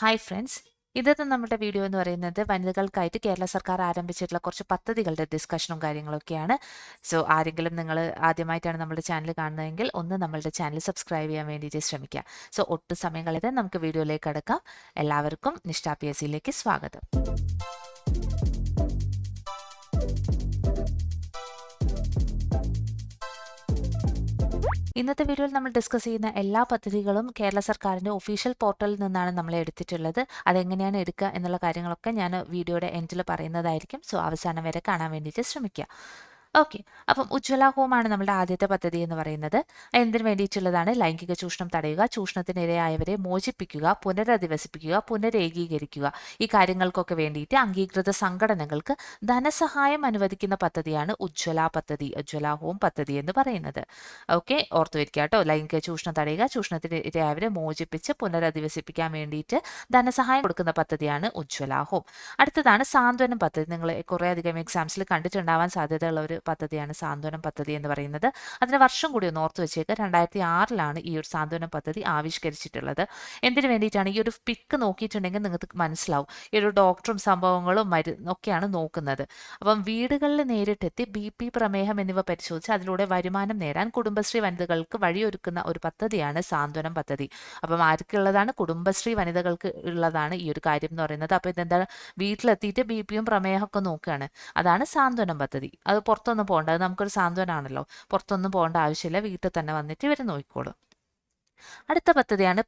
Hi friends ഇന്നത്തെ നമ്മുടെ video എന്ന് പറയുന്നത് വനിതകൾക്കായിട്ട് കേരള സർക്കാർ ആരംഭിച്ചിട്ടുള്ള കുറച്ച് പദ്ധതികളുടെ ഡിസ്കഷനും കാര്യങ്ങളൊക്കെയാണ്. സോ ആരെങ്കിലും നിങ്ങൾ ആദ്യമായിട്ടാണ് നമ്മുടെ ചാനൽ കാണുന്നതെങ്കിൽ ഒന്ന് നമ്മളുടെ ചാനൽ സബ്സ്ക്രൈബ് ചെയ്യാൻ വേണ്ടിയിട്ട് ശ്രമിക്കുക. സോ ഒട്ടും സമയം കളയാതെ നമുക്ക് വീഡിയോയിലേക്ക് കടക്കാം. എല്ലാവർക്കും നിഷ്ഠ പി എസ് സിയിലേക്ക് സ്വാഗതം. ഇന്നത്തെ വീഡിയോയിൽ നമ്മൾ ഡിസ്കസ് ചെയ്യുന്ന എല്ലാ പദ്ധതികളും കേരള സർക്കാരിന്റെ ഒഫീഷ്യൽ പോർട്ടലിൽ നിന്നാണ് നമ്മൾ എടുത്തിട്ടുള്ളത്. അതെങ്ങനെയാണ് എടുക്കുക എന്നുള്ള കാര്യങ്ങളൊക്കെ ഞാൻ വീഡിയോയുടെ എൻഡിൽ പറയുന്നതായിരിക്കും. സോ അവസാനം വരെ കാണാൻ വേണ്ടിയിട്ട് ശ്രമിക്കുക. ഓക്കെ അപ്പം ഉജ്ജ്വല ഹോമാണ് നമ്മുടെ ആദ്യത്തെ പദ്ധതി എന്ന് പറയുന്നത്. എന്തിനു വേണ്ടിയിട്ടുള്ളതാണ്? ലൈംഗിക ചൂഷണം തടയുക ചൂഷണത്തിനിരയായവരെ മോചിപ്പിക്കുക പുനരധിവസിപ്പിക്കുക പുനരേകീകരിക്കുക. ഈ കാര്യങ്ങൾക്കൊക്കെ വേണ്ടിയിട്ട് അംഗീകൃത സംഘടനകൾക്ക് ധനസഹായം അനുവദിക്കുന്ന പദ്ധതിയാണ് ഉജ്ജ്വല പദ്ധതി ഉജ്ജ്വല ഹോം പദ്ധതി എന്ന് പറയുന്നത്. ഓക്കെ ഓർത്തു വയ്ക്കുക കേട്ടോ. ലൈംഗിക ചൂഷണം തടയുക ചൂഷണത്തിനിരയായവരെ മോചിപ്പിച്ച് പുനരധിവസിപ്പിക്കാൻ വേണ്ടിയിട്ട് ധനസഹായം കൊടുക്കുന്ന പദ്ധതിയാണ് ഉജ്ജ്വല ഹോം. അടുത്തതാണ് സാന്ത്വനം പദ്ധതി. നിങ്ങൾ കുറേ അധികം എക്സാംസിൽ കണ്ടിട്ടുണ്ടാവാൻ സാധ്യതയുള്ള ഒരു പദ്ധതിയാണ് സാന്ത്വനം പദ്ധതി എന്ന് പറയുന്നത്. അതിന് വർഷം കൂടി ഒന്ന് ഓർത്ത് വെച്ചേക്ക്. രണ്ടായിരത്തി ആറിലാണ് ഈ ഒരു സാന്ത്വനം പദ്ധതി ആവിഷ്കരിച്ചിട്ടുള്ളത്. എന്തിനു വേണ്ടിയിട്ടാണ്? ഈ ഒരു പിക്ക് നോക്കിയിട്ടുണ്ടെങ്കിൽ നിങ്ങൾക്ക് മനസ്സിലാവും. ഈ ഒരു ഡോക്ടറും സംഭവങ്ങളും മരുന്ന് ഒക്കെയാണ് നോക്കുന്നത്. അപ്പം വീടുകളിൽ നേരിട്ടെത്തി ബി പി പ്രമേഹം എന്നിവ പരിശോധിച്ച് അതിലൂടെ വരുമാനം നേടാൻ കുടുംബശ്രീ വനിതകൾക്ക് വഴിയൊരുക്കുന്ന ഒരു പദ്ധതിയാണ് സാന്ത്വനം പദ്ധതി. അപ്പം ആർക്കുള്ളതാണ്? കുടുംബശ്രീ വനിതകൾക്ക് ഉള്ളതാണ് ഈ ഒരു കാര്യം എന്ന് പറയുന്നത്. അപ്പോൾ ഇതെന്താണ്? വീട്ടിലെത്തിയിട്ട് ബി പിയും പ്രമേഹമൊക്കെ നോക്കുകയാണ്. അതാണ് സാന്ത്വനം പദ്ധതി. അത് പുറത്തൊന്നും പോകണ്ട. അത് നമുക്കൊരു സാന്ത്വനാണല്ലോ. പുറത്തൊന്നും പോകേണ്ട ആവശ്യമില്ല. വീട്ടിൽ തന്നെ വന്നിട്ട് ഇവർ നോക്കിക്കോളും. അടുത്ത പദ്ധതിയാണ്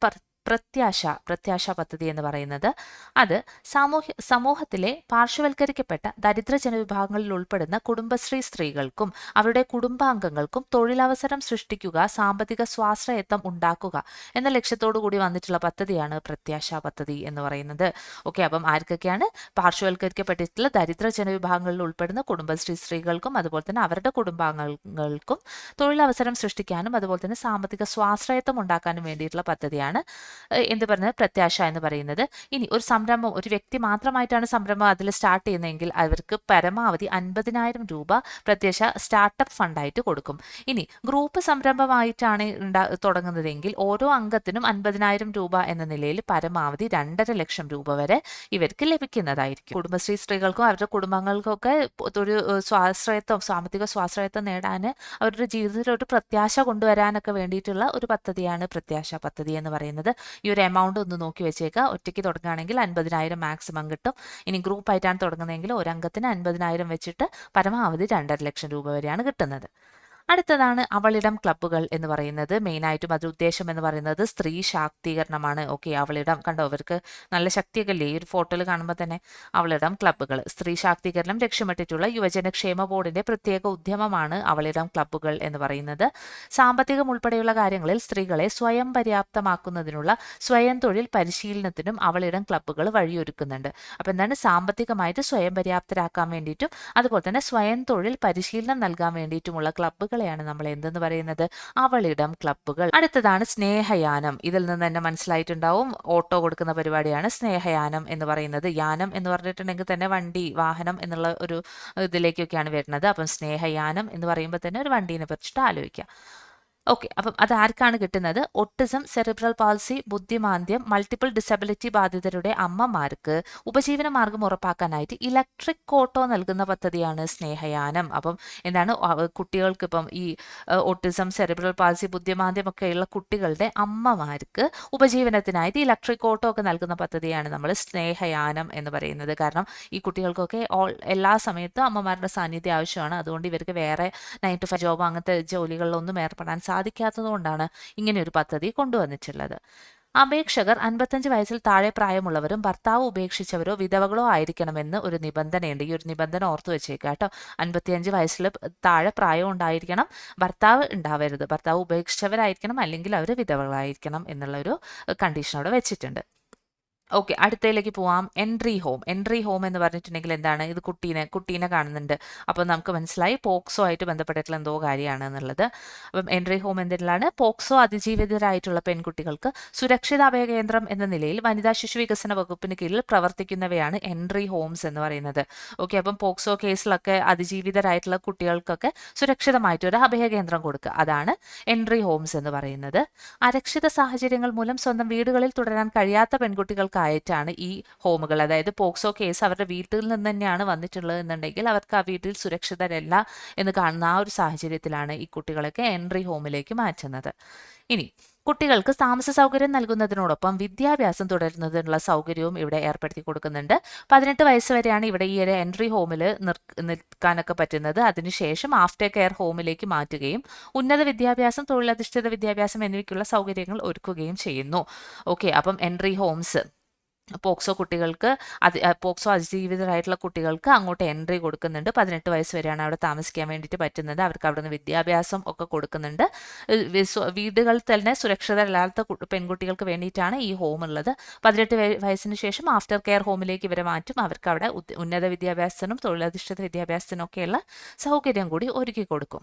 പ്രത്യാശ പ്രത്യാശ പദ്ധതി എന്ന് പറയുന്നത് അത് സാമൂഹ്യ സമൂഹത്തിലെ പാർശ്വവൽക്കരിക്കപ്പെട്ട ദരിദ്ര ജനവിഭാഗങ്ങളിൽ ഉൾപ്പെടുന്ന കുടുംബശ്രീ സ്ത്രീകൾക്കും അവരുടെ കുടുംബാംഗങ്ങൾക്കും തൊഴിലവസരം സൃഷ്ടിക്കുക സാമ്പത്തിക സ്വാശ്രയത്വം ഉണ്ടാക്കുക എന്ന ലക്ഷ്യത്തോടു കൂടി വന്നിട്ടുള്ള പദ്ധതിയാണ് പ്രത്യാശ പദ്ധതി എന്ന് പറയുന്നത്. ഓക്കെ അപ്പം ആർക്കൊക്കെയാണ് പാർശ്വവൽക്കരിക്കപ്പെട്ടിട്ടുള്ള ദരിദ്ര ജനവിഭാഗങ്ങളിൽ ഉൾപ്പെടുന്ന കുടുംബശ്രീ സ്ത്രീകൾക്കും അതുപോലെ തന്നെ അവരുടെ കുടുംബാംഗങ്ങൾക്കും തൊഴിലവസരം സൃഷ്ടിക്കാനും അതുപോലെ തന്നെ സാമ്പത്തിക സ്വാശ്രയത്വം ഉണ്ടാക്കാനും വേണ്ടിയിട്ടുള്ള പദ്ധതിയാണ് എന്ത് പറയുന്നത് പ്രത്യാശ എന്ന് പറയുന്നത്. ഇനി ഒരു സംരംഭം ഒരു വ്യക്തി മാത്രമായിട്ടാണ് സംരംഭം അതിൽ സ്റ്റാർട്ട് ചെയ്യുന്നതെങ്കിൽ അവർക്ക് പരമാവധി അൻപതിനായിരം രൂപ പ്രത്യാശ സ്റ്റാർട്ടപ്പ് ഫണ്ടായിട്ട് കൊടുക്കും. ഇനി ഗ്രൂപ്പ് സംരംഭമായിട്ടാണ് തുടങ്ങുന്നതെങ്കിൽ ഓരോ അംഗത്തിനും അൻപതിനായിരം രൂപ എന്ന നിലയിൽ പരമാവധി രണ്ടര ലക്ഷം രൂപ വരെ ഇവർക്ക് ലഭിക്കുന്നതായിരിക്കും. കുടുംബശ്രീ സ്ത്രീകൾക്കും അവരുടെ കുടുംബങ്ങൾക്കൊക്കെ ഒരു സ്വാശ്രയത്വം സാമ്പത്തിക സ്വാശ്രയത്വം നേടാൻ അവരുടെ ജീവിതത്തിൽ ഒരു പ്രത്യാശ കൊണ്ടുവരാനൊക്കെ വേണ്ടിയിട്ടുള്ള ഒരു പദ്ധതിയാണ് പ്രത്യാശ പദ്ധതി എന്ന് പറയുന്നത്. ഈ ഒരു എമൗണ്ട് ഒന്ന് നോക്കി വെച്ചേക്കുക ഒറ്റയ്ക്ക് തുടങ്ങുകയാണെങ്കിൽ അൻപതിനായിരം മാക്സിമം കിട്ടും. ഇനി ഗ്രൂപ്പായിട്ടാണ് തുടങ്ങുന്നതെങ്കിൽ ഒരു അംഗത്തിന് അൻപതിനായിരം വെച്ചിട്ട് പരമാവധി രണ്ടര ലക്ഷം രൂപ വരെയാണ് കിട്ടുന്നത്. അടുത്തതാണ് അവളിടം ക്ലബ്ബുകൾ എന്ന് പറയുന്നത്. മെയിനായിട്ടും അതിൽ ഉദ്ദേശം എന്ന് പറയുന്നത് സ്ത്രീ ശാക്തീകരണമാണ്. ഓക്കെ അവളിടം കണ്ടോ? അവർക്ക് നല്ല ശക്തിയൊക്കെ ഇല്ലേ ഈ ഒരു ഫോട്ടോയിൽ കാണുമ്പോൾ തന്നെ അവളിടം ക്ലബ്ബുകൾ. സ്ത്രീ ശാക്തീകരണം ലക്ഷ്യമിട്ടിട്ടുള്ള യുവജനക്ഷേമ ബോർഡിന്റെ പ്രത്യേക ഉദ്യമമാണ് അവളിടം ക്ലബ്ബുകൾ എന്ന് പറയുന്നത്. സാമ്പത്തികം ഉൾപ്പെടെയുള്ള കാര്യങ്ങളിൽ സ്ത്രീകളെ സ്വയം പര്യാപ്തമാക്കുന്നതിനുള്ള സ്വയം തൊഴിൽ പരിശീലനത്തിനും അവളിടം ക്ലബ്ബുകൾ വഴിയൊരുക്കുന്നുണ്ട്. അപ്പം എന്താണ്? സാമ്പത്തികമായിട്ട് സ്വയം പര്യാപ്തരാക്കാൻ വേണ്ടിയിട്ടും അതുപോലെ തന്നെ സ്വയം തൊഴിൽ പരിശീലനം നൽകാൻ വേണ്ടിയിട്ടുമുള്ള ക്ലബ്ബുകളെയാണ് നമ്മൾ എന്തെന്ന് പറയുന്നത്? അവളിടം ക്ലബ്ബുകൾ. അടുത്തതാണ് സ്നേഹയാനം. ഇതിൽ നിന്ന് തന്നെ മനസ്സിലായിട്ടുണ്ടാവും ഓട്ടോ കൊടുക്കുന്ന പരിപാടിയാണ് സ്നേഹയാനം എന്ന് പറയുന്നത്. യാനം എന്ന് പറഞ്ഞിട്ടുണ്ടെങ്കിൽ തന്നെ വണ്ടി വാഹനം എന്നുള്ള ഒരു ഇതിലേക്കൊക്കെയാണ് വരുന്നത്. അപ്പം സ്നേഹയാനം എന്ന് പറയുമ്പോൾ തന്നെ ഒരു വണ്ടീനെ പറ്റിയിട്ട് ആലോചിക്കാം. ഓക്കെ അപ്പം അത് ആർക്കാണ് കിട്ടുന്നത്? ഒട്ടിസം സെറിബ്രൽ പാൾസി ബുദ്ധിമാന്ദ്യം മൾട്ടിപ്പിൾ ഡിസബിലിറ്റി ബാധിതരുടെ അമ്മമാർക്ക് ഉപജീവന മാർഗം ഉറപ്പാക്കാനായിട്ട് ഇലക്ട്രിക് കോട്ടോ നൽകുന്ന പദ്ധതിയാണ് സ്നേഹയാനം. അപ്പം എന്താണ് കുട്ടികൾക്ക് ഇപ്പം ഈ ഒട്ടിസം സെറിബ്രൽ പാൾസി ബുദ്ധിമാന്ദ്യം ഒക്കെയുള്ള കുട്ടികളുടെ അമ്മമാർക്ക് ഉപജീവനത്തിനായിട്ട് ഇലക്ട്രിക് കോട്ടോ ഒക്കെ നൽകുന്ന പദ്ധതിയാണ് നമ്മൾ സ്നേഹയാനം എന്ന് പറയുന്നത്. കാരണം ഈ കുട്ടികൾക്കൊക്കെ ഓൾ എല്ലാ സമയത്തും അമ്മമാരുടെ സാന്നിധ്യം ആവശ്യമാണ്. അതുകൊണ്ട് ഇവർക്ക് വേറെ നൈറ്റ് ടു ഫൈവ് ജോബ് അങ്ങനത്തെ ജോലികളിലൊന്നും ഏർപ്പെടാൻ സാധിക്കാത്തതുകൊണ്ടാണ് ഇങ്ങനെ ഒരു പദ്ധതി കൊണ്ടുവന്നിട്ടുള്ളത്. അപേക്ഷകർ അൻപത്തഞ്ച് വയസ്സിൽ താഴെ പ്രായമുള്ളവരും ഭർത്താവ് ഉപേക്ഷിച്ചവരോ വിധവകളോ ആയിരിക്കണമെന്ന് ഒരു നിബന്ധനയുണ്ട്. ഈ ഒരു നിബന്ധന ഓർത്തു വെച്ചേക്കുക കേട്ടോ. അൻപത്തിയഞ്ച് വയസ്സിൽ താഴെ പ്രായം ഉണ്ടായിരിക്കണം ഭർത്താവ് ഉണ്ടാവരുത്. ഭർത്താവ് ഉപേക്ഷിച്ചവരായിരിക്കണം അല്ലെങ്കിൽ അവർ വിധവകളായിരിക്കണം എന്നുള്ള ഒരു കണ്ടീഷൻ അവിടെ വെച്ചിട്ടുണ്ട്. ഓക്കെ അടുത്തയിലേക്ക് പോവാം. എൻട്രി ഹോം എൻട്രി ഹോം എന്ന് പറഞ്ഞിട്ടുണ്ടെങ്കിൽ എന്താണ്? ഇത് കുട്ടീനെ കുട്ടീനെ കാണുന്നുണ്ട്. അപ്പോൾ നമുക്ക് മനസ്സിലായി പോക്സോ ആയിട്ട് ബന്ധപ്പെട്ടിട്ടുള്ള എന്തോ കാര്യമാണ് എന്നുള്ളത്. അപ്പം എൻട്രി ഹോം എന്തിലാണ് പോക്സോ അതിജീവിതരായിട്ടുള്ള പെൺകുട്ടികൾക്ക് സുരക്ഷിത അഭയ കേന്ദ്രം എന്ന നിലയിൽ വനിതാ ശിശു വികസന വകുപ്പിന് കീഴിൽ പ്രവർത്തിക്കുന്നവയാണ് എൻട്രി ഹോംസ് എന്ന് പറയുന്നത്. ഓക്കെ അപ്പം പോക്സോ കേസിലൊക്കെ അതിജീവിതരായിട്ടുള്ള കുട്ടികൾക്കൊക്കെ സുരക്ഷിതമായിട്ട് ഒരു അഭയ കേന്ദ്രം കൊടുക്കുക. അതാണ് എൻട്രി ഹോംസ് എന്ന് പറയുന്നത്. അരക്ഷിത സാഹചര്യങ്ങൾ മൂലം സ്വന്തം വീടുകളിൽ തുടരാൻ കഴിയാത്ത പെൺകുട്ടികൾക്ക് കുട്ടികൾക്കായിട്ടാണ് ഈ ഹോമുകൾ. അതായത് പോക്സോ കേസ് അവരുടെ വീട്ടിൽ നിന്ന് തന്നെയാണ് വന്നിട്ടുള്ളത് എന്നുണ്ടെങ്കിൽ അവർക്ക് ആ വീട്ടിൽ സുരക്ഷിതരല്ല എന്ന് കാണുന്ന ആ ഒരു സാഹചര്യത്തിലാണ് ഈ കുട്ടികളൊക്കെ എൻട്രി ഹോമിലേക്ക് മാറ്റുന്നത്. ഇനി കുട്ടികൾക്ക് താമസ സൗകര്യം നൽകുന്നതിനോടൊപ്പം വിദ്യാഭ്യാസം തുടരുന്നതിനുള്ള സൗകര്യവും ഇവിടെ ഏർപ്പെടുത്തി കൊടുക്കുന്നുണ്ട്. പതിനെട്ട് വയസ്സ് വരെയാണ് ഇവിടെ ഈ ഒരു എൻട്രി ഹോമിൽ നിൽക്കാനൊക്കെ പറ്റുന്നത്. അതിനുശേഷം ആഫ്റ്റർ കെയർ ഹോമിലേക്ക് മാറ്റുകയും ഉന്നത വിദ്യാഭ്യാസം തൊഴിലധിഷ്ഠിത വിദ്യാഭ്യാസം എന്നിവയ്ക്കുള്ള സൗകര്യങ്ങൾ ഒരുക്കുകയും ചെയ്യുന്നു. ഓക്കെ അപ്പം എൻട്രി ഹോംസ്. പോക്സോ കുട്ടികൾക്ക് അതി പോക്സോ അതിജീവിതരായിട്ടുള്ള കുട്ടികൾക്ക് അങ്ങോട്ട് എൻട്രി കൊടുക്കുന്നുണ്ട്. പതിനെട്ട് വയസ്സ് വരെയാണ് അവിടെ താമസിക്കാൻ വേണ്ടിയിട്ട് പറ്റുന്നത്. അവർക്ക് അവിടെ നിന്ന് വിദ്യാഭ്യാസം ഒക്കെ കൊടുക്കുന്നുണ്ട്. വീടുകളിൽ തന്നെ സുരക്ഷിതരല്ലാത്ത പെൺകുട്ടികൾക്ക് വേണ്ടിയിട്ടാണ് ഈ ഹോം ഉള്ളത് പതിനെട്ട് വയസ്സിന് ശേഷം ആഫ്റ്റർ കെയർ ഹോമിലേക്ക് ഇവരെ മാറ്റും. അവർക്ക് അവിടെ ഉന്നത വിദ്യാഭ്യാസത്തിനും തൊഴിലധിഷ്ഠിത വിദ്യാഭ്യാസത്തിനും ഒക്കെയുള്ള സൗകര്യം കൂടി ഒരുക്കി കൊടുക്കും.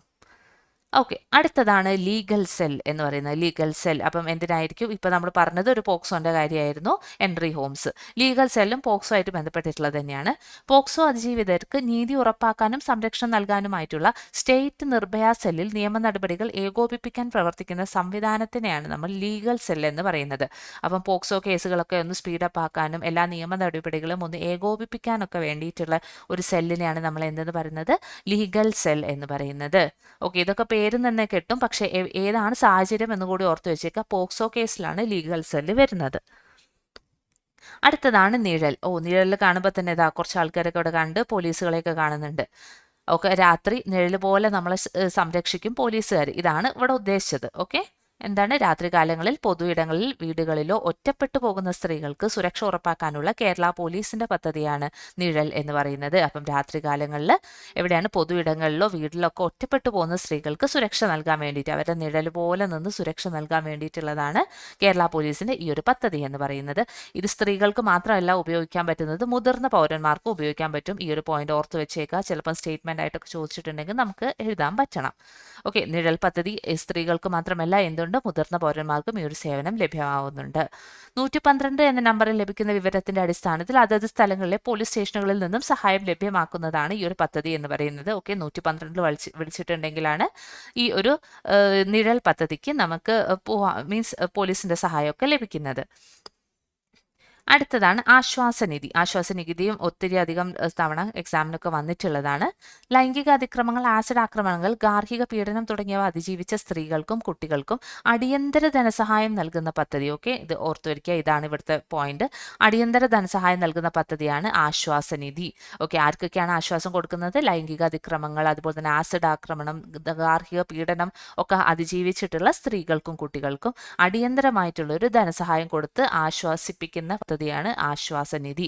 ഓക്കെ അടുത്തതാണ് ലീഗൽ സെൽ എന്ന് പറയുന്നത്. ലീഗൽ സെൽ അപ്പം എന്തിനായിരിക്കും? ഇപ്പം നമ്മൾ പറഞ്ഞത് ഒരു പോക്സോന്റെ കാര്യമായിരുന്നു എൻട്രി ഹോംസ് ലീഗൽ സെല്ലും പോക്സോ ആയിട്ട് ബന്ധപ്പെട്ടിട്ടുള്ളത് തന്നെയാണ്. പോക്സോ അതിജീവിതർക്ക് നീതി ഉറപ്പാക്കാനും സംരക്ഷണം നൽകാനുമായിട്ടുള്ള സ്റ്റേറ്റ് നിർഭയ സെല്ലിൽ നിയമ നടപടികൾ ഏകോപിപ്പിക്കാൻ പ്രവർത്തിക്കുന്ന സംവിധാനത്തിനെയാണ് നമ്മൾ ലീഗൽ സെൽ എന്ന് പറയുന്നത്. അപ്പം പോക്സോ കേസുകളൊക്കെ ഒന്ന് സ്പീഡപ്പ് ആക്കാനും എല്ലാ നിയമ നടപടികളും ഒന്ന് ഏകോപിപ്പിക്കാനൊക്കെ വേണ്ടിയിട്ടുള്ള ഒരു സെല്ലിനെയാണ് നമ്മൾ എന്തെന്ന് പറയുന്നത്? ലീഗൽ സെൽ എന്ന് പറയുന്നത്. ഓക്കെ ഇതൊക്കെ പേര് തന്നെ കിട്ടും. പക്ഷേ ഏതാണ് സാഹചര്യം എന്ന് കൂടി ഓർത്തു വെച്ചേക്കുക പോക്സോ കേസിലാണ് ലീഗൽ സെല്ല് വരുന്നത്. അടുത്തതാണ് നിഴൽ. ഓ നിഴലിൽ കാണുമ്പോൾ തന്നെ ഇതാ കുറച്ച് ആൾക്കാരൊക്കെ ഇവിടെ കണ്ട് പോലീസുകളെയൊക്കെ കാണുന്നുണ്ട്. ഓക്കെ രാത്രി നിഴൽ പോലെ നമ്മളെ സംരക്ഷിക്കും പോലീസുകാർ ഇതാണ് ഇവിടെ ഉദ്ദേശിച്ചത്. ഓക്കെ? എന്താണ്? രാത്രികാലങ്ങളിൽ പൊതുയിടങ്ങളിൽ വീടുകളിലോ ഒറ്റപ്പെട്ടു പോകുന്ന സ്ത്രീകൾക്ക് സുരക്ഷ ഉറപ്പാക്കാനുള്ള കേരള പോലീസിന്റെ പദ്ധതിയാണ് നിഴൽ എന്ന് പറയുന്നത്. അപ്പം രാത്രികാലങ്ങളിൽ എവിടെയാണ്? പൊതുയിടങ്ങളിലോ വീട്ടിലോ ഒക്കെ ഒറ്റപ്പെട്ടു പോകുന്ന സ്ത്രീകൾക്ക് സുരക്ഷ നൽകാൻ വേണ്ടിയിട്ട് അവരുടെ നിഴൽ പോലെ നിന്ന് സുരക്ഷ നൽകാൻ വേണ്ടിയിട്ടുള്ളതാണ് കേരള പോലീസിന്റെ ഈ ഒരു പദ്ധതി എന്ന് പറയുന്നത്. ഇത് സ്ത്രീകൾക്ക് മാത്രമല്ല ഉപയോഗിക്കാൻ പറ്റുന്നത് മുതിർന്ന പൗരന്മാർക്കും ഉപയോഗിക്കാൻ പറ്റും. ഈ ഒരു പോയിന്റ് ഓർത്ത് വെച്ചേക്കുക. ചിലപ്പോൾ സ്റ്റേറ്റ്മെന്റ് ആയിട്ടൊക്കെ ചോദിച്ചിട്ടുണ്ടെങ്കിൽ നമുക്ക് എഴുതാൻ പറ്റണം. ഓക്കെ നിഴൽ പദ്ധതി സ്ത്രീകൾക്ക് മാത്രമല്ല എന്തുകൊണ്ട് മുതിർന്ന പൗരന്മാർക്കും ഈ ഒരു സേവനം ലഭ്യമാവുന്നുണ്ട്. നൂറ്റി പന്ത്രണ്ട് എന്ന നമ്പറിൽ ലഭിക്കുന്ന വിവരത്തിന്റെ അടിസ്ഥാനത്തിൽ അതത് സ്ഥലങ്ങളിലെ പോലീസ് സ്റ്റേഷനുകളിൽ നിന്നും സഹായം ലഭ്യമാക്കുന്നതാണ് ഈ ഒരു പദ്ധതി എന്ന് പറയുന്നത്. ഓക്കെ നൂറ്റി പന്ത്രണ്ടിൽ വിളിച്ച് വിളിച്ചിട്ടുണ്ടെങ്കിലാണ് ഈ ഒരു നിഴൽ പദ്ധതിക്ക് നമുക്ക് മീൻസ് പോലീസിന്റെ സഹായമൊക്കെ ലഭിക്കുന്നത്. അടുത്തതാണ് ആശ്വാസനിധി. ആശ്വാസനിധിയും ഒത്തിരി അധികം തവണ എക്സാമിനൊക്കെ വന്നിട്ടുള്ളതാണ്. ലൈംഗിക അതിക്രമങ്ങൾ ആസിഡ് ആക്രമണങ്ങൾ ഗാർഹിക പീഡനം തുടങ്ങിയവ അതിജീവിച്ച സ്ത്രീകൾക്കും കുട്ടികൾക്കും അടിയന്തര ധനസഹായം നൽകുന്ന പദ്ധതി. ഓക്കെ ഇത് ഓർത്തുവരിക്കുക ഇതാണ് ഇവിടുത്തെ പോയിന്റ് അടിയന്തര ധനസഹായം നൽകുന്ന പദ്ധതിയാണ് ആശ്വാസനിധി. ഓക്കെ ആർക്കൊക്കെയാണ് ആശ്വാസം കൊടുക്കുന്നത്? ലൈംഗിക അതിക്രമങ്ങൾ അതുപോലെ തന്നെ ആസിഡ് ആക്രമണം ഗാർഹിക പീഡനം ഒക്കെ അതിജീവിച്ചിട്ടുള്ള സ്ത്രീകൾക്കും കുട്ടികൾക്കും അടിയന്തരമായിട്ടുള്ള ഒരു ധനസഹായം കൊടുത്ത് ആശ്വാസിപ്പിക്കുന്ന പദ്ധതിയാണ് ആശ്വാസ നിധി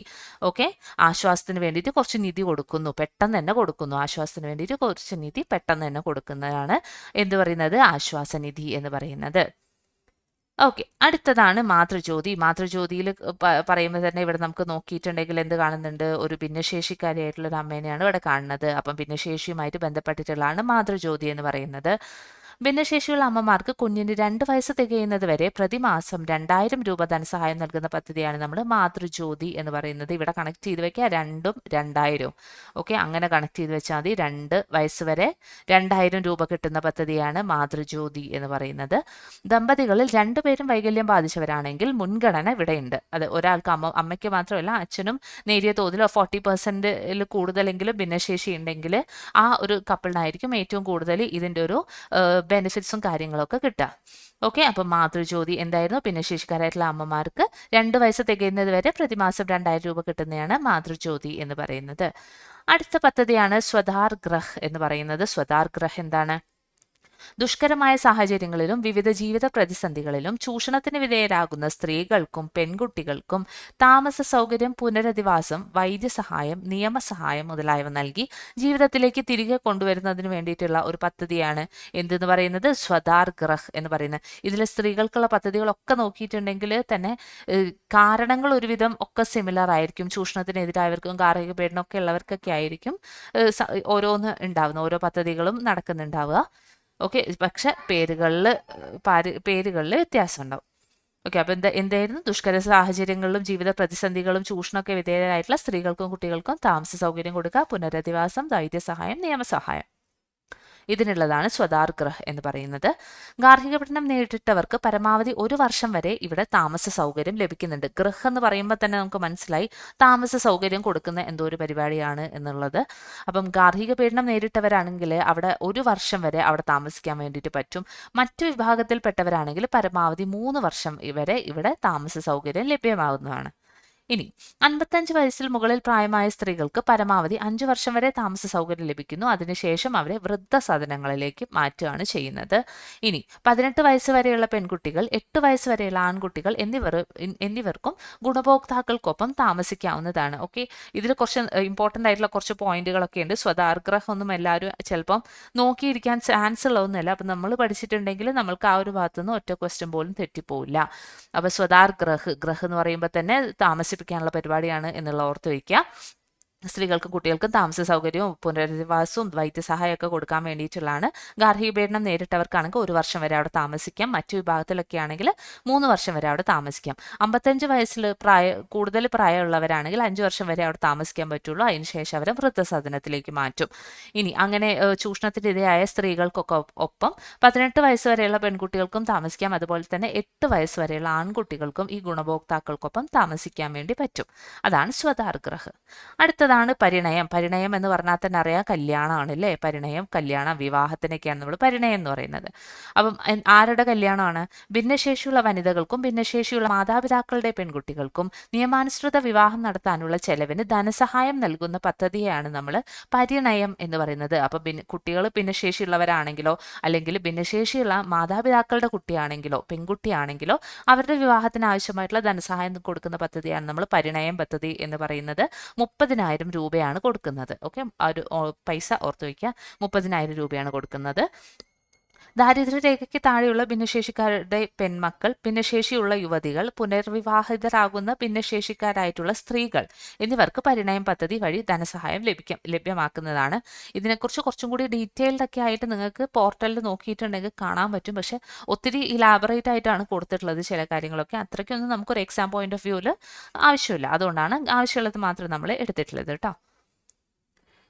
ഓക്കെ? ആശ്വാസത്തിന് വേണ്ടിയിട്ട് കുറച്ച് നിധി കൊടുക്കുന്നു. പെട്ടെന്ന് തന്നെ കൊടുക്കുന്നു. ആശ്വാസത്തിന് വേണ്ടിയിട്ട് കുറച്ച് നിധി പെട്ടെന്ന് തന്നെ കൊടുക്കുന്നതാണ് എന്ത് പറയുന്നത്? ആശ്വാസ നിധി എന്ന് പറയുന്നത്. ഓക്കെ. അടുത്തതാണ് മാതൃജ്യോതി. മാതൃജ്യോതിയിൽ പറയുമ്പോൾ തന്നെ ഇവിടെ നമുക്ക് നോക്കിയിട്ടുണ്ടെങ്കിൽ എന്ത് കാണുന്നുണ്ട്? ഒരു ഭിന്നശേഷിക്കാരിയായിട്ടുള്ള ഒരു അമ്മേനെയാണ് ഇവിടെ കാണുന്നത്. അപ്പം ഭിന്നശേഷിയുമായിട്ട് ബന്ധപ്പെട്ടിട്ടുള്ളതാണ് മാതൃജ്യോതി എന്ന് പറയുന്നത്. ഭിന്നശേഷിയുള്ള അമ്മമാർക്ക് കുഞ്ഞിന് രണ്ട് വയസ്സ് തികയുന്നത് വരെ പ്രതിമാസം രണ്ടായിരം രൂപ ധനസഹായം നൽകുന്ന പദ്ധതിയാണ് നമ്മൾ മാതൃജ്യോതി എന്ന് പറയുന്നത്. ഇവിടെ കണക്ട് ചെയ്ത് വെക്കുക രണ്ടും രണ്ടായിരവും. ഓക്കെ അങ്ങനെ കണക്ട് ചെയ്ത് വെച്ചാൽ മതി. രണ്ട് വയസ്സ് വരെ രണ്ടായിരം രൂപ കിട്ടുന്ന പദ്ധതിയാണ് മാതൃജ്യോതി എന്ന് പറയുന്നത്. ദമ്പതികളിൽ രണ്ടുപേരും വൈകല്യം ബാധിച്ചവരാണെങ്കിൽ മുൻഗണന ഇവിടെയുണ്ട്. അത് ഒരാൾക്ക് അമ്മ അമ്മയ്ക്ക് മാത്രമല്ല അച്ഛനും നേരിയ തോതിൽ ഫോർട്ടി പെർസെന്റിൽ കൂടുതലെങ്കിലും ഭിന്നശേഷി ഉണ്ടെങ്കിൽ ആ ഒരു കപ്പിളിനായിരിക്കും ഏറ്റവും കൂടുതൽ ഇതിന്റെ ഒരു ബെനിഫിറ്റ്സും കാര്യങ്ങളൊക്കെ കിട്ടുക. ഓക്കെ അപ്പം മാതൃജ്യോതി എന്തായിരുന്നു? ഭിന്നശേഷിക്കാരായിട്ടുള്ള അമ്മമാർക്ക് രണ്ട് വയസ്സ് തികയുന്നത് വരെ പ്രതിമാസം രണ്ടായിരം രൂപ കിട്ടുന്നതാണ് മാതൃജ്യോതി എന്ന് പറയുന്നത്. അടുത്ത പദ്ധതിയാണ് സ്വധാർ ഗ്രഹ് എന്ന് പറയുന്നത്. സ്വധാർ ഗ്രഹ് എന്താണ്? ദുഷ്കരമായ സാഹചര്യങ്ങളിലും വിവിധ ജീവിത പ്രതിസന്ധികളിലും ചൂഷണത്തിന് വിധേയരാകുന്ന സ്ത്രീകൾക്കും പെൺകുട്ടികൾക്കും താമസ സൗകര്യം പുനരധിവാസം വൈദ്യസഹായം നിയമസഹായം മുതലായവ നൽകി ജീവിതത്തിലേക്ക് തിരികെ കൊണ്ടുവരുന്നതിന് വേണ്ടിയിട്ടുള്ള ഒരു പദ്ധതിയാണ് എന്തെന്ന് പറയുന്നത്? സ്വദാർ ഗ്രഹ് എന്ന് പറയുന്നത്. ഇതിൽ സ്ത്രീകൾക്കുള്ള പദ്ധതികളൊക്കെ നോക്കിയിട്ടുണ്ടെങ്കിൽ തന്നെ കാരണങ്ങൾ ഒരുവിധം ഒക്കെ സിമിലർ ആയിരിക്കും. ചൂഷണത്തിനെതിരായവർക്കും ഗാർഹിക പീഡനമൊക്കെ ഉള്ളവർക്കൊക്കെ ആയിരിക്കും ഓരോന്ന് ഉണ്ടാവുന്ന ഓരോ പദ്ധതികളും നടക്കുന്നുണ്ടാവുക. ഓക്കെ പക്ഷെ പേരുകളിൽ പേരുകളിൽ വ്യത്യാസം ഉണ്ടാവും ഓക്കെ അപ്പോൾ എന്താ എന്തായിരുന്നു? ദുഷ്കര സാഹചര്യങ്ങളിലും ജീവിത പ്രതിസന്ധികളും ചൂഷണമൊക്കെ വിധേയരായിട്ടുള്ള സ്ത്രീകൾക്കും കുട്ടികൾക്കും താമസ സൗകര്യം കൊടുക്കുക പുനരധിവാസം വൈദ്യസഹായം നിയമസഹായം. ഇതിനുള്ളതാണ് സ്വദാർ ഗ്രഹ് എന്ന് പറയുന്നത്. ഗാർഹിക പഠനം നേരിട്ടവർക്ക് പരമാവധി ഒരു വർഷം വരെ ഇവിടെ താമസ സൗകര്യം ലഭിക്കുന്നുണ്ട്. ഗൃഹ എന്ന് പറയുമ്പോൾ തന്നെ നമുക്ക് മനസ്സിലായി താമസ സൗകര്യം കൊടുക്കുന്ന എന്തോ ഒരു പരിപാടിയാണ് എന്നുള്ളത്. അപ്പം ഗാർഹിക പീഡനം നേരിട്ടവരാണെങ്കിൽ അവിടെ ഒരു വർഷം വരെ അവിടെ താമസിക്കാൻ വേണ്ടിയിട്ട് പറ്റും. മറ്റു വിഭാഗത്തിൽപ്പെട്ടവരാണെങ്കിൽ പരമാവധി മൂന്ന് വർഷം വരെ ഇവിടെ താമസ സൗകര്യം ലഭ്യമാകുന്നതാണ്. ഇനി അൻപത്തഞ്ച് വയസ്സിൽ മുകളിൽ പ്രായമായ സ്ത്രീകൾക്ക് പരമാവധി അഞ്ചു വർഷം വരെ താമസ സൗകര്യം ലഭിക്കുന്നു. അതിനുശേഷം അവരെ വൃദ്ധസദനങ്ങളിലേക്ക് മാറ്റുകയാണ് ചെയ്യുന്നത്. ഇനി പതിനെട്ട് വയസ്സ് വരെയുള്ള പെൺകുട്ടികൾ എട്ട് വയസ്സ് വരെയുള്ള ആൺകുട്ടികൾ എന്നിവർ എന്നിവർക്കും ഗുണഭോക്താക്കൾക്കൊപ്പം താമസിക്കാവുന്നതാണ്. ഓക്കെ? ഇതിൽ കുറച്ച് ഇമ്പോർട്ടന്റ് ആയിട്ടുള്ള കുറച്ച് പോയിന്റുകളൊക്കെ ഉണ്ട്. സ്വതാർഗ്രഹം ഒന്നും എല്ലാവരും ചിലപ്പം നോക്കിയിരിക്കാൻ ചാൻസ് ഉള്ളതൊന്നുമല്ല. അപ്പം നമ്മൾ പഠിച്ചിട്ടുണ്ടെങ്കിൽ നമ്മൾക്ക് ആ ഒരു ഭാഗത്തുനിന്ന് ഒറ്റ ക്വസ്റ്റ്യൻ പോലും തെറ്റിപ്പോവില്ല. അപ്പോൾ സ്വതാർഗ്രഹ് ഗ്രഹ് എന്ന് പറയുമ്പോൾ തന്നെ താമസിപ്പിക്കാനുള്ള പരിപാടിയാണ് എന്നുള്ള ഓർത്ത് വയ്ക്കുക. സ്ത്രീകൾക്കും കുട്ടികൾക്കും താമസ സൗകര്യവും പുനരധിവാസവും വൈദ്യസഹായമൊക്കെ കൊടുക്കാൻ വേണ്ടിയിട്ടുള്ളതാണ്. ഗാർഹിക പീഡനം നേരിട്ടവർക്കാണെങ്കിൽ ഒരു വർഷം വരെ അവിടെ താമസിക്കാം. മറ്റു വിഭാഗത്തിലൊക്കെ ആണെങ്കിൽ മൂന്ന് വർഷം വരെ അവിടെ താമസിക്കാം. അമ്പത്തഞ്ച് വയസ്സിൽ പ്രായ കൂടുതൽ പ്രായമുള്ളവരാണെങ്കിൽ അഞ്ച് വർഷം വരെ അവിടെ താമസിക്കാൻ പറ്റുള്ളൂ. അതിനുശേഷം അവരെ വൃദ്ധസദനത്തിലേക്ക് മാറ്റും. ഇനി അങ്ങനെ ചൂഷണത്തിന് ഇരയായ സ്ത്രീകൾക്കൊക്കെ ഒപ്പം പതിനെട്ട് വയസ്സ് വരെയുള്ള പെൺകുട്ടികൾക്കും താമസിക്കാം. അതുപോലെ തന്നെ എട്ട് വയസ്സ് വരെയുള്ള ആൺകുട്ടികൾക്കും ഈ ഗുണഭോക്താക്കൾക്കൊപ്പം താമസിക്കാൻ വേണ്ടി പറ്റും. അതാണ് സ്വതാർഗ്രഹ് അടുത്തതാണ് പരിണയം? പരിണയം എന്ന് പറഞ്ഞാൽ തന്നെ അറിയാം കല്യാണമാണ് അല്ലേ? പരിണയം കല്യാണം വിവാഹത്തിനൊക്കെയാണ് നമ്മൾ പരിണയം എന്ന് പറയുന്നത്. അപ്പം ആരുടെ കല്യാണമാണ്? ഭിന്നശേഷിയുള്ള വനിതകൾക്കും ഭിന്നശേഷിയുള്ള മാതാപിതാക്കളുടെ പെൺകുട്ടികൾക്കും നിയമാനുസൃത വിവാഹം നടത്താനുള്ള ചെലവിന് ധനസഹായം നൽകുന്ന പദ്ധതിയാണ് നമ്മൾ പരിണയം എന്ന് പറയുന്നത്. അപ്പം കുട്ടികൾ ഭിന്നശേഷിയുള്ളവരാണെങ്കിലോ അല്ലെങ്കിൽ ഭിന്നശേഷിയുള്ള മാതാപിതാക്കളുടെ കുട്ടിയാണെങ്കിലോ പെൺകുട്ടിയാണെങ്കിലോ അവരുടെ വിവാഹത്തിന് ആവശ്യമായിട്ടുള്ള ധനസഹായം കൊടുക്കുന്ന പദ്ധതിയാണ് നമ്മൾ പരിണയം പദ്ധതി എന്ന് പറയുന്നത്. മുപ്പതിനായിരം രൂപയാണ് കൊടുക്കുന്നത്. ഓക്കെ ഒരു പൈസ ഓർത്ത് വയ്ക്കുക. മുപ്പതിനായിരം രൂപയാണ് കൊടുക്കുന്നത്. ദാരിദ്ര്യരേഖയ്ക്ക് താഴെയുള്ള ഭിന്നശേഷിക്കാരുടെ പെൺമക്കൾ ഭിന്നശേഷിയുള്ള യുവതികൾ പുനർവിവാഹിതരാകുന്ന ഭിന്നശേഷിക്കാരായിട്ടുള്ള സ്ത്രീകൾ എന്നിവർക്ക് പരിണയം പദ്ധതി വഴി ധനസഹായം ലഭിക്കും ലഭ്യമാക്കുന്നതാണ്. ഇതിനെക്കുറിച്ച് കുറച്ചും കൂടി ഡീറ്റെയിൽഡ് ഒക്കെ ആയിട്ട് നിങ്ങൾക്ക് പോർട്ടലിൽ നോക്കിയിട്ടുണ്ടെങ്കിൽ കാണാൻ പറ്റും. പക്ഷെ ഒത്തിരി ഇലാബറേറ്റ് ആയിട്ടാണ് കൊടുത്തിട്ടുള്ളത് ചില കാര്യങ്ങളൊക്കെ. അത്രയ്ക്കൊന്നും നമുക്കൊരു എക്സാം പോയിന്റ് ഓഫ് വ്യൂവിൽ ആവശ്യമില്ല. അതുകൊണ്ടാണ് ആവശ്യമുള്ളത് മാത്രം നമ്മൾ എടുത്തിട്ടുള്ളത് കേട്ടോ.